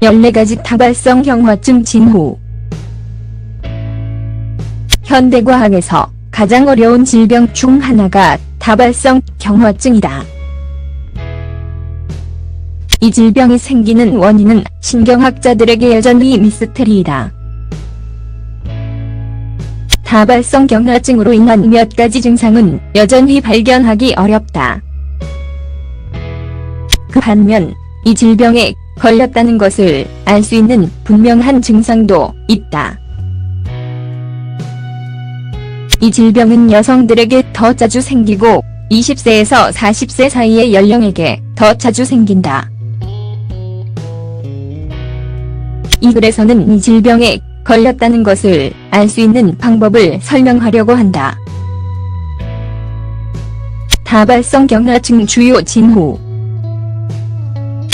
14가지 다발성 경화증 진후 현대과학에서 가장 어려운 질병 중 하나가 다발성 경화증이다. 이 질병이 생기는 원인은 신경학자들에게 여전히 미스테리이다. 다발성 경화증으로 인한 몇 가지 증상은 여전히 발견하기 어렵다. 그 반면 이 질병에 걸렸다는 것을 알 수 있는 분명한 증상도 있다. 이 질병은 여성들에게 더 자주 생기고 20세에서 40세 사이의 연령에게 더 자주 생긴다. 이 글에서는 이 질병에 걸렸다는 것을 알 수 있는 방법을 설명하려고 한다. 다발성 경화증 주요 진후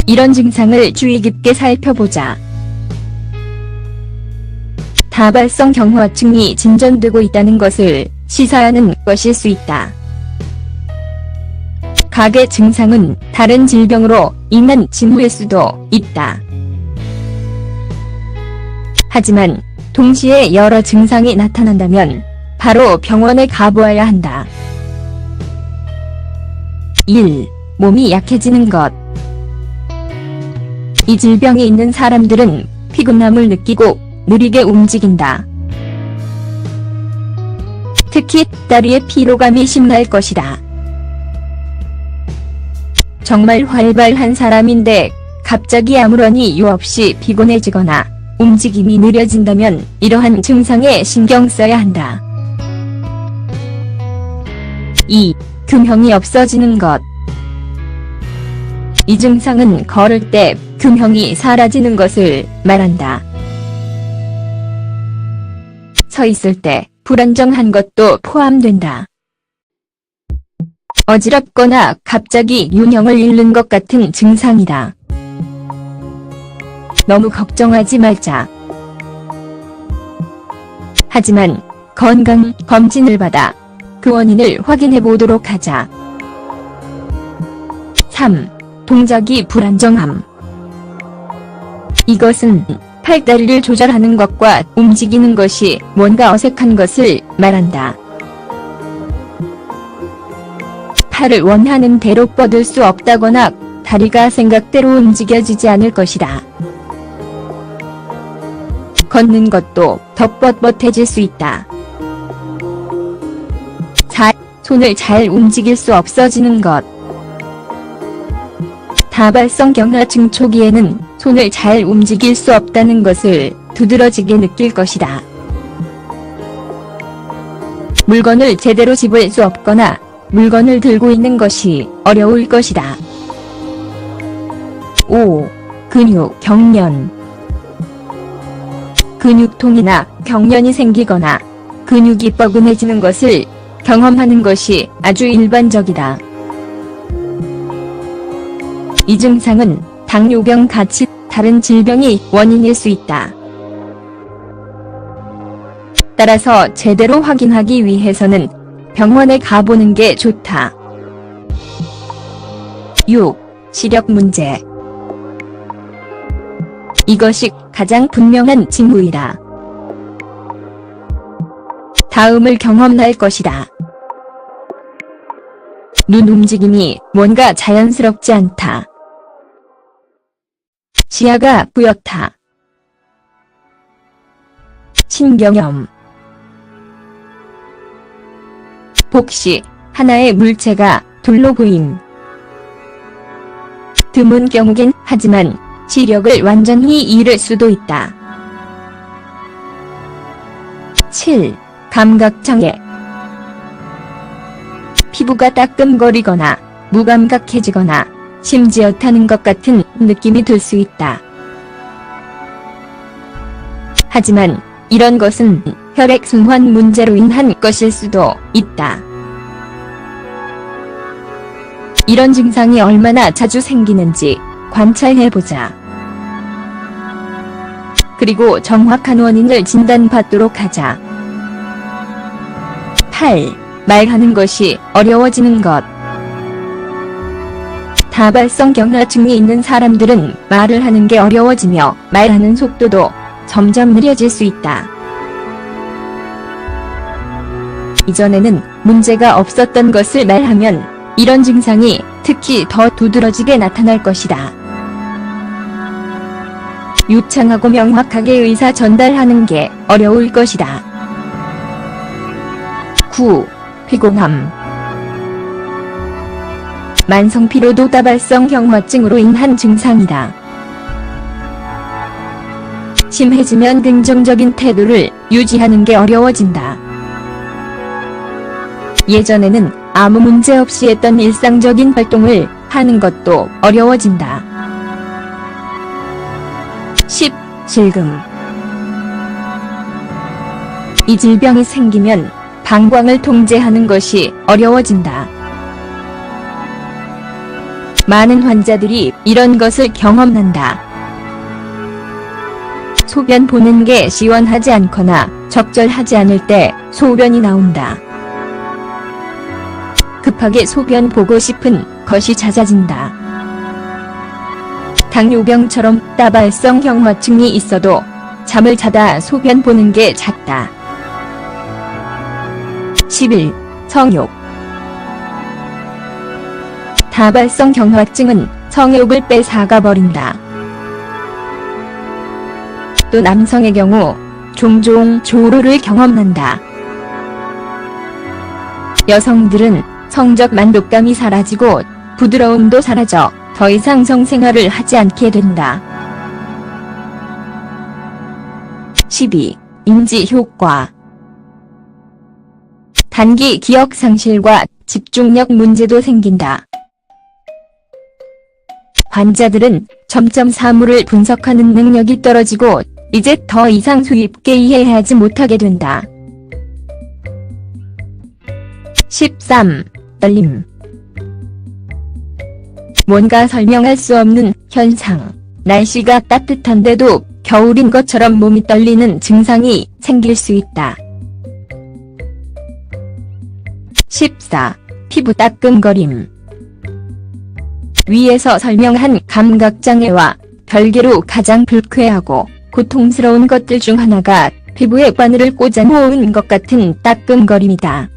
이런 증상을 주의 깊게 살펴보자. 다발성 경화증이 진전되고 있다는 것을 시사하는 것일 수 있다. 각의 증상은 다른 질병으로 인한 진후일 수도 있다. 하지만 동시에 여러 증상이 나타난다면 바로 병원에 가보아야 한다. 1. 몸이 약해지는 것 이 질병이 있는 사람들은 피곤함을 느끼고 느리게 움직인다. 특히 다리의 피로감이 심할 것이다. 정말 활발한 사람인데 갑자기 아무런 이유 없이 피곤해지거나 움직임이 느려진다면 이러한 증상에 신경 써야 한다. 2. 균형이 없어지는 것. 이 증상은 걸을 때 균형이 사라지는 것을 말한다. 서 있을 때 불안정한 것도 포함된다. 어지럽거나 갑자기 균형을 잃는 것 같은 증상이다. 너무 걱정하지 말자. 하지만 건강 검진을 받아 그 원인을 확인해 보도록 하자. 3. 동작이 불안정함. 이것은 팔다리를 조절하는 것과 움직이는 것이 뭔가 어색한 것을 말한다. 팔을 원하는 대로 뻗을 수 없다거나 다리가 생각대로 움직여지지 않을 것이다. 걷는 것도 더 뻣뻣해질 수 있다. 4. 손을 잘 움직일 수 없어지는 것. 다발성 경화증 초기에는 손을 잘 움직일 수 없다는 것을 두드러지게 느낄 것이다. 물건을 제대로 집을 수 없거나 물건을 들고 있는 것이 어려울 것이다. 5. 근육 경련 근육통이나 경련이 생기거나 근육이 뻐근해지는 것을 경험하는 것이 아주 일반적이다. 이 증상은 당뇨병 같이 다른 질병이 원인일 수 있다. 따라서 제대로 확인하기 위해서는 병원에 가보는 게 좋다. 6. 시력 문제 이것이 가장 분명한 징후이다. 다음을 경험할 것이다. 눈 움직임이 뭔가 자연스럽지 않다. 시야가 뿌옇다. 신경염 복시, 하나의 물체가 둘로 보임. 드문 경우긴 하지만 시력을 완전히 잃을 수도 있다. 7. 감각장애 피부가 따끔거리거나 무감각해지거나 심지어 타는 것 같은 느낌이 들 수 있다. 하지만 이런 것은 혈액순환 문제로 인한 것일 수도 있다. 이런 증상이 얼마나 자주 생기는지 관찰해보자. 그리고 정확한 원인을 진단받도록 하자. 8. 말하는 것이 어려워지는 것. 다발성 경화증이 있는 사람들은 말을 하는 게 어려워지며 말하는 속도도 점점 느려질 수 있다. 이전에는 문제가 없었던 것을 말하면 이런 증상이 특히 더 두드러지게 나타날 것이다. 유창하고 명확하게 의사 전달하는 게 어려울 것이다. 9. 피곤함 만성 피로도 다발성 경화증으로 인한 증상이다. 심해지면 긍정적인 태도를 유지하는 게 어려워진다. 예전에는 아무 문제 없이 했던 일상적인 활동을 하는 것도 어려워진다. 10. 질금 이 질병이 생기면 방광을 통제하는 것이 어려워진다. 많은 환자들이 이런 것을 경험한다. 소변 보는 게 시원하지 않거나 적절하지 않을 때 소변이 나온다. 급하게 소변 보고 싶은 것이 잦아진다. 당뇨병처럼 다발성 경화증이 있어도 잠을 자다 소변 보는 게 잦다. 11. 성욕 다발성 경화증은 성욕을 빼앗아가 버린다. 또 남성의 경우 종종 조루를 경험한다. 여성들은 성적 만족감이 사라지고 부드러움도 사라져 더 이상 성생활을 하지 않게 된다. 12. 인지 효과 단기 기억 상실과 집중력 문제도 생긴다. 환자들은 점점 사물을 분석하는 능력이 떨어지고 이제 더 이상 수입게 이해하지 못하게 된다. 13. 떨림 뭔가 설명할 수 없는 현상. 날씨가 따뜻한데도 겨울인 것처럼 몸이 떨리는 증상이 생길 수 있다. 14. 피부 따끔거림 위에서 설명한 감각장애와 별개로 가장 불쾌하고 고통스러운 것들 중 하나가 피부에 바늘을 꽂아 놓은 것 같은 따끔거림이다.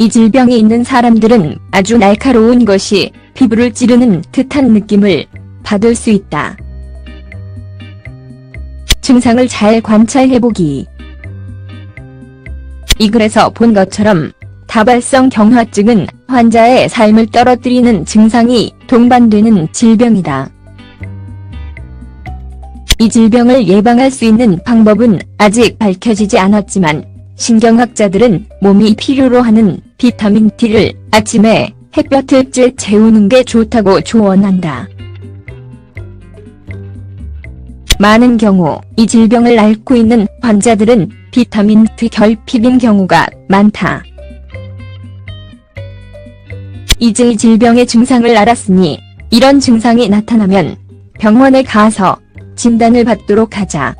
이 질병이 있는 사람들은 아주 날카로운 것이 피부를 찌르는 듯한 느낌을 받을 수 있다. 증상을 잘 관찰해보기. 이 글에서 본 것처럼 다발성 경화증은 환자의 삶을 떨어뜨리는 증상이 동반되는 질병이다. 이 질병을 예방할 수 있는 방법은 아직 밝혀지지 않았지만 신경학자들은 몸이 필요로 하는 비타민 D를 아침에 햇볕을 쬐 재우는 게 좋다고 조언한다. 많은 경우 이 질병을 앓고 있는 환자들은 비타민 D 결핍인 경우가 많다. 이제 이 질병의 증상을 알았으니 이런 증상이 나타나면 병원에 가서 진단을 받도록 하자.